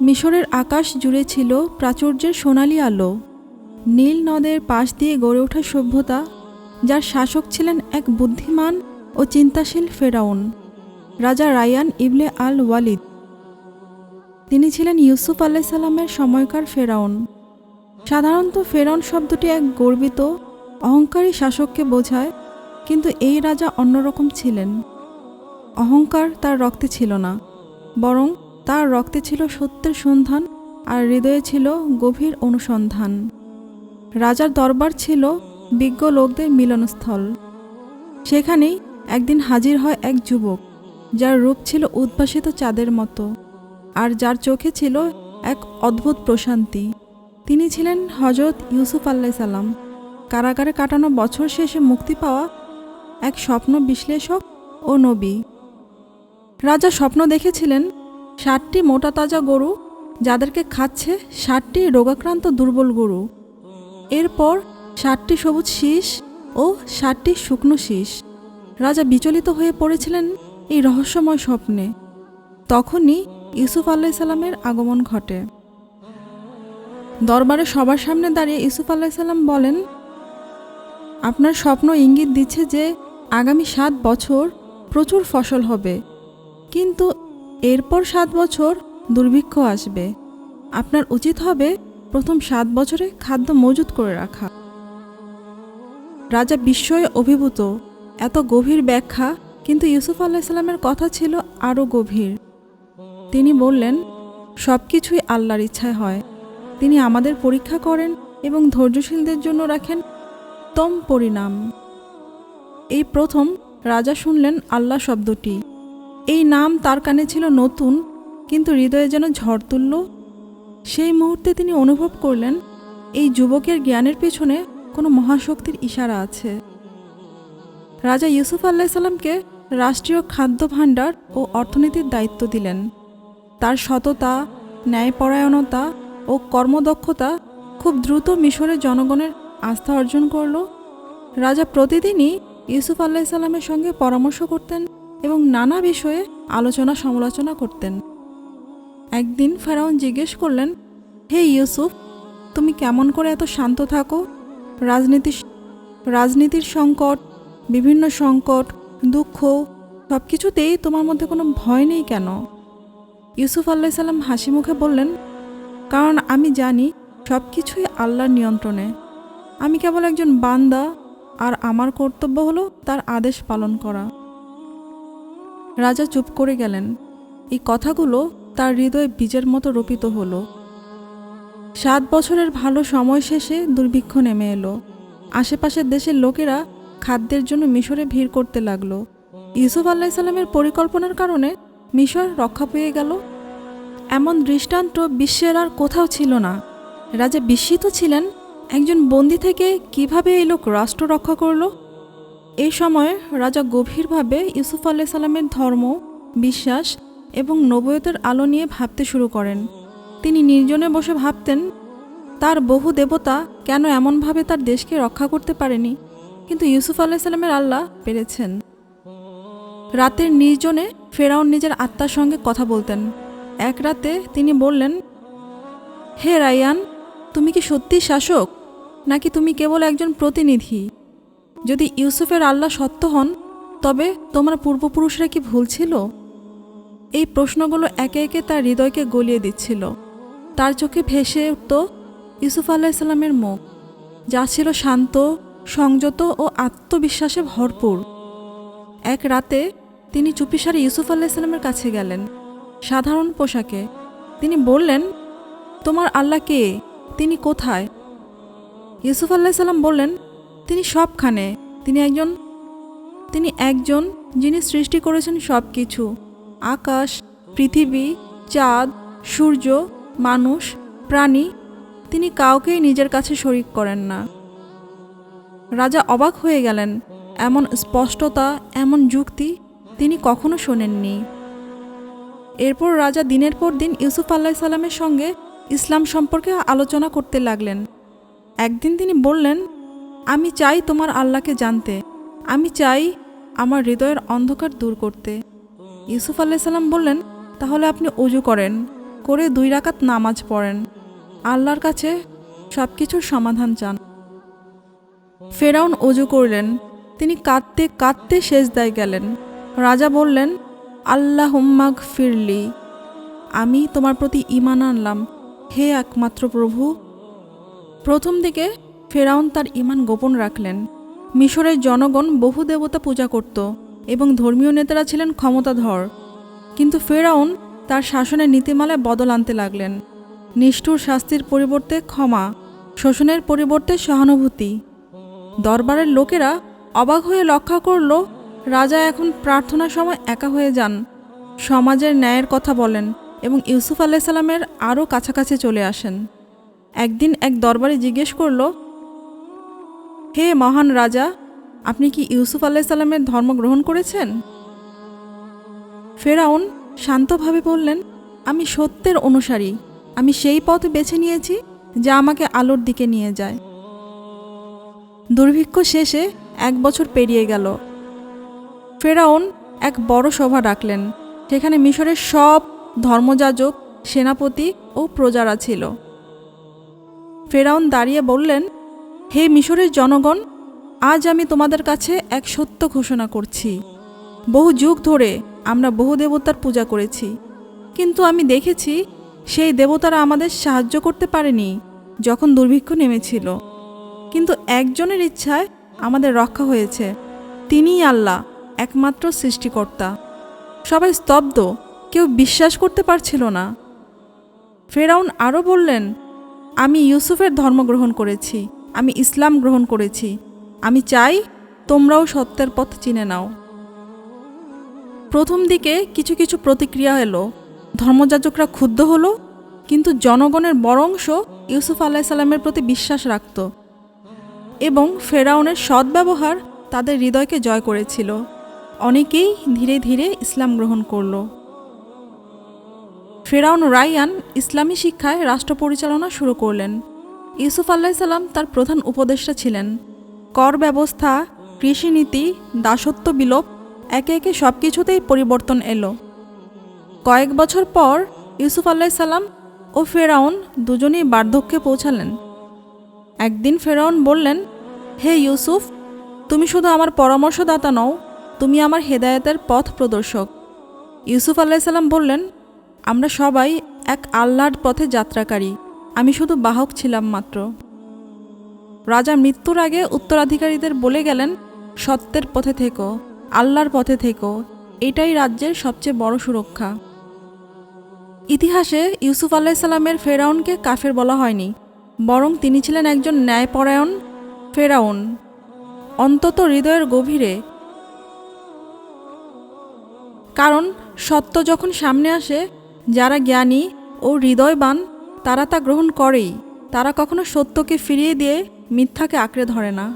মিশরের আকাশ জুড়ে ছিল প্রাচুর্যের সোনালি আলো। নীল নদের পাশ দিয়ে গড়ে ওঠা সভ্যতা, যার শাসক ছিলেন এক বুদ্ধিমান ও চিন্তাশীল ফেরাউন, রাজা রায়ান ইবলে আল ওয়ালিদ তিনি ছিলেন ইউসুফ আল্লাহ সাল্লামের সময়কার ফেরাউন। সাধারণত ফেরাউন শব্দটি এক গর্বিত, অহংকারী শাসককে বোঝায়, কিন্তু এই রাজা অন্যরকম ছিলেন। অহংকার তার রক্তে ছিল না, বরং তার রক্তে ছিল সত্যের সন্ধান আর হৃদয়ে ছিল গভীর অনুসন্ধান। রাজার দরবার ছিল বিজ্ঞ লোকদের মিলনস্থল। সেখানেই একদিন হাজির হয় এক যুবক, যার রূপ ছিল উদ্ভাসিত চাঁদের মতো আর যার চোখে ছিল এক অদ্ভুত প্রশান্তি। তিনি ছিলেন হজরত ইউসুফ আল্লাহ সাল্লাম কারাগারে কাটানো বছর শেষে মুক্তি পাওয়া এক স্বপ্ন বিশ্লেষক ও নবী। রাজা স্বপ্ন দেখেছিলেন ষাটটি মোটা তাজা গরু, যাদেরকে খাচ্ছে ষাটটি রোগাক্রান্ত দুর্বল গরু। এরপর ষাটটি সবুজ শীষ ও ষাটটি শুকনো শীষ। রাজা বিচলিত হয়ে পড়েছিলেন এই রহস্যময় স্বপ্নে। তখনই ইউসুফ আল্লাহ সাল্লামের আগমন ঘটে। দরবারে সবার সামনে দাঁড়িয়ে ইউসুফ আল্লাহ সাল্লাম বলেন, আপনার স্বপ্ন ইঙ্গিত দিচ্ছে যে আগামী সাত বছর প্রচুর ফসল হবে। কিন্তু এরপর সাত বছর দুর্ভিক্ষ আসবে। আপনার উচিত হবে প্রথম সাত বছরে খাদ্য মজুত করে রাখা। রাজা বিস্ময়ে অভিভূত। এত গভীর ব্যাখ্যা, কিন্তু ইউসুফ আল্লাহ সাল্লামের কথা ছিল আরও গভীর। তিনি বললেন সব কিছুই আল্লাহর ইচ্ছায় হয়। তিনি আমাদের পরীক্ষা করেন এবং ধৈর্যশীলদের জন্য রাখেন তম পরিণাম। এই প্রথম রাজা শুনলেন আল্লাহ শব্দটি। এই নাম তার কানে ছিল নতুন, কিন্তু হৃদয়ে যেন ঝড় তুলল। সেই মুহূর্তে তিনি অনুভব করলেন, এই যুবকের জ্ঞানের পেছনে কোনো মহাশক্তির ইশারা আছে। রাজা ইউসুফ আল্লাহ সাল্লামকে রাষ্ট্রীয় খাদ্য ভাণ্ডার ও অর্থনীতির দায়িত্ব দিলেন। তার সততা, ন্যায়পরায়ণতা ও কর্মদক্ষতা খুব দ্রুত মিশরের জনগণের আস্থা অর্জন করল। রাজা প্রতিদিনই ইউসুফ আল্লাহ সাল্লামের সঙ্গে পরামর্শ করতেন এবং নানা বিষয়ে আলোচনা সমালোচনা করতেন। একদিন ফেরাউন জিজ্ঞেস করলেন, হে ইউসুফ, তুমি কেমন করে এত শান্ত থাকো? রাজনীতি রাজনীতির সংকট, বিভিন্ন সংকট, দুঃখ সব কিছুতেই তোমার মধ্যে কোনো ভয় নেই কেন? ইউসুফ আল্লাহ সাল্লাম হাসি মুখে বললেন, কারণ আমি জানি সব কিছুই আল্লাহর নিয়ন্ত্রণে। আমি কেবল একজন বান্দা, আর আমার কর্তব্য হলো তার আদেশ পালন করা। রাজা চুপ করে গেলেন। এই কথাগুলো তার হৃদয়ে বীজের মতো রোপিত হলো। সাত বছরের ভালো সময় শেষে দুর্ভিক্ষ নেমে এলো। আশেপাশের দেশের লোকেরা খাদ্যের জন্য মিশরে ভিড় করতে লাগল। ইউসুফ আল্লাহ সাল্লামের পরিকল্পনার কারণে মিশর রক্ষা পেয়ে গেল। এমন দৃষ্টান্ত বিশ্বের আর কোথাও ছিল না। রাজা বিস্মিত ছিলেন, একজন বন্দি থেকে কীভাবে এই লোক রাষ্ট্র রক্ষা করল? এই সময় রাজা গভীরভাবে ইউসুফ আল্লাহ সাল্লামের ধর্ম, বিশ্বাস এবং নবয়তের আলো নিয়ে ভাবতে শুরু করেন। তিনি নির্জনে বসে ভাবতেন, তার বহু দেবতা কেন এমনভাবে তার দেশকে রক্ষা করতে পারেনি? কিন্তু ইউসুফ আল্লাহ সাল্লামের আল্লাহ পেরেছেন। রাতের নির্জনে ফেরাউন নিজের আত্মার সঙ্গে কথা বলতেন। এক রাতে তিনি বললেন, হে রায়ান, তুমি কি সত্যি শাসক? নাকি তুমি কেবল একজন প্রতিনিধি? যদি ইউসুফের আল্লাহ সত্য হন, তবে তোমার পূর্বপুরুষরা কি ভুল ছিল? এই প্রশ্নগুলো একে একে তার হৃদয়কে গলিয়ে দিচ্ছিল। তার চোখে ভেসে উঠত ইউসুফ আল্লাহিসাল্লামের মুখ, যা ছিল শান্ত, সংযত ও আত্মবিশ্বাসে ভরপুর। এক রাতে তিনি চুপিসারে ইউসুফ আল্লাহিসাল্লামের কাছে গেলেন, সাধারণ পোশাকে। তিনি বললেন, তোমার আল্লাহ কে? তিনি কোথায়? ইউসুফ আল্লাহ সাল্লাম বললেন তিনি সবখানে। তিনি একজন তিনি একজন যিনি সৃষ্টি করেছেন সব কিছু আকাশ, পৃথিবী, চাঁদ, সূর্য, মানুষ, প্রাণী, তিনি কাউকেই নিজের কাছে শরিক করেন না। রাজা অবাক হয়ে গেলেন, এমন স্পষ্টতা, এমন যুক্তি তিনি কখনো শোনেননি। এরপর রাজা দিনের পর দিন ইউসুফ আল্লাহ সাল্লামের সঙ্গে ইসলাম সম্পর্কে আলোচনা করতে লাগলেন। একদিন তিনি বললেন আমি চাই তোমার আল্লাহকে জানতে। আমি চাই আমার হৃদয়ের অন্ধকার দূর করতে। ইউসুফ আল্লাহ সাল্লাম বললেন, তাহলে আপনি অজু করেন, করে দুই রাকাত নামাজ পড়েন। আল্লাহর কাছে সব কিছুর সমাধান চান। ফেরাউন অজু করলেন। তিনি কাঁদতে কাঁদতে শেষদায় গেলেন। রাজা বললেন আল্লাহ হুম্মাগ ফিরলি আমি তোমার প্রতি ঈমান আনলাম। হে একমাত্র প্রভু। প্রথম দিকে ফেরাউন তার ইমান গোপন রাখলেন। মিশরের জনগণ বহু দেবতা পূজা করত এবং ধর্মীয় নেতারা ছিলেন ক্ষমতাধর। কিন্তু ফেরাউন তার শাসনের নীতিমালায় বদল আনতে লাগলেন। নিষ্ঠুর শাস্তির পরিবর্তে ক্ষমা, শোষণের পরিবর্তে সহানুভূতি। দরবারের লোকেরা অবাক হয়ে লক্ষ্য করল, রাজা এখন প্রার্থনার সময় একা হয়ে যান। সমাজের ন্যায়ের কথা বলেন এবং ইউসুফ আলাইসাল্লামের আরও কাছাকাছি চলে আসেন। একদিন এক দরবারে জিজ্ঞেস করল হে মহান রাজা, আপনি কি ইউসুফ আলাইসাল্লামের ধর্ম গ্রহণ করেছেন? ফেরাউন শান্তভাবে বললেন, আমি সত্যের অনুসারী। আমি সেই পথ বেছে নিয়েছি যা আমাকে আলোর দিকে নিয়ে যায়। দুর্ভিক্ষ শেষে এক বছর পেরিয়ে গেল। ফেরাউন এক বড় সভা ডাকলেন, সেখানে মিশরের সব ধর্মযাজক, সেনাপতি ও প্রজারা ছিল। ফেরাউন দাঁড়িয়ে বললেন হে মিশরের জনগণ, আজ আমি তোমাদের কাছে এক সত্য ঘোষণা করছি। বহু যুগ ধরে আমরা বহু দেবতার পূজা করেছি, কিন্তু আমি দেখেছি সেই দেবতারা আমাদের সাহায্য করতে পারেনি যখন দুর্ভিক্ষ নেমেছিল। কিন্তু একজনের ইচ্ছায় আমাদের রক্ষা হয়েছে, তিনিই আল্লাহ, একমাত্র সৃষ্টিকর্তা। সবাই স্তব্ধ, কেউ বিশ্বাস করতে পারছিল না। ফেরাউন আরও বললেন, আমি ইউসুফের ধর্ম গ্রহণ করেছি আমি ইসলাম গ্রহণ করেছি। আমি চাই তোমরাও সত্যের পথ চিনে নাও। প্রথম দিকে কিছু কিছু প্রতিক্রিয়া এলো। ধর্মযাজকরা ক্ষুব্ধ হলো, কিন্তু জনগণের বড় অংশ ইউসুফ আলাইসাল্লামের প্রতি বিশ্বাস রাখত এবং ফেরাউনের সদ্ব্যবহার তাদের হৃদয়কে জয় করেছিল। অনেকেই ধীরে ধীরে ইসলাম গ্রহণ করল। ফেরাউন রাইয়ান ইসলামী শিক্ষায় রাষ্ট্র পরিচালনা শুরু করলেন। ইউসুফ আল্লাহ সাল্লাম তার প্রধান উপদেষ্টা ছিলেন। কর ব্যবস্থা কৃষিনীতি দাসত্ব বিলোপ, একে একে সব কিছুতেই পরিবর্তন এলো। কয়েক বছর পর ইউসুফ আল্লাহ সাল্লাম ও ফেরাউন দুজনেই বার্ধক্যে পৌঁছালেন। একদিন ফেরাউন বললেন, হে ইউসুফ, তুমি শুধু আমার পরামর্শদাতা নও, তুমি আমার হেদায়েতের পথ প্রদর্শক। ইউসুফ আল্লাহিসাল্লাম বললেন, আমরা সবাই এক আল্লাহর পথে যাত্রাকারী। আমি শুধু বাহক ছিলাম মাত্র। রাজা মৃত্যুর আগে উত্তরাধিকারীদের বলে গেলেন, সত্যের পথে থেকো, আল্লাহর পথে থেকো, এটাই রাজ্যের সবচেয়ে বড় সুরক্ষা। ইতিহাসে ইউসুফ আল্লাহিসাল্লামের ফেরাউনকে কাফের বলা হয়নি, বরং তিনি ছিলেন একজন ন্যায়পরায়ণ ফেরাউন। অন্তত হৃদয়ের গভীরে। কারণ সত্য যখন সামনে আসে, যারা জ্ঞানী ও হৃদয়বান তারা তা গ্রহণ করেই। তারা কখনো সত্যকে ফিরিয়ে দিয়ে মিথ্যাকে আঁকড়ে ধরে না।